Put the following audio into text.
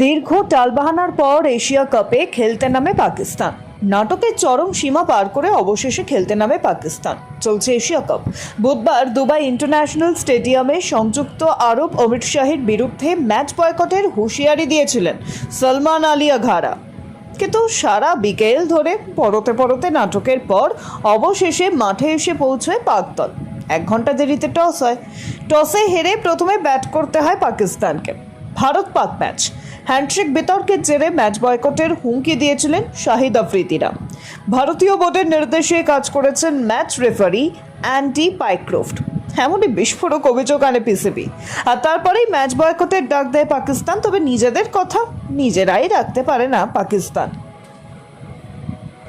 দীর্ঘ টালবাহানার পর এশিয়া কাপে খেলতে নামে পাকিস্তান। নাটকের চরম সীমা পার করে অবশেষে খেলতে নামে পাকিস্তান। চলছে এশিয়া কাপ। বুধবার দুবাই ইন্টারন্যাশনাল স্টেডিয়ামে সংযুক্ত আরব অমিত শাহের বিরুদ্ধে ম্যাচ বয়কটের হুঁশিয়ারি দিয়েছিলেন সলমান আলী আঘারা। কিন্তু সারা বিকেল ধরে পরতে পরতে নাটকের পর অবশেষে মাঠে এসে পৌঁছয় পাক দল এক ঘণ্টা দেরিতে টস হয়। টসে হেরে প্রথমে ব্যাট করতে হয় পাকিস্তানকে। ভারত পাক ম্যাচ। হ্যান্ডশেক বিতর্কের জেরে ম্যাচ বয়কটের হুমকি দিয়েছিলেন শাহিদ আফ্রিদিরা। ভারতীয় বোর্ডের নির্দেশে কাজ করেছেন ম্যাচ রেফারি অ্যান্টি পাইক্রোফট। এমনই বিস্ফোরক অভিযোগ আনে পিসিবি। আর তারপরেই ম্যাচ বয়কটের ডাক দেয় পাকিস্তান, তবে নিজেদের কথা নিজেরাই রাখতে পারে না পাকিস্তান।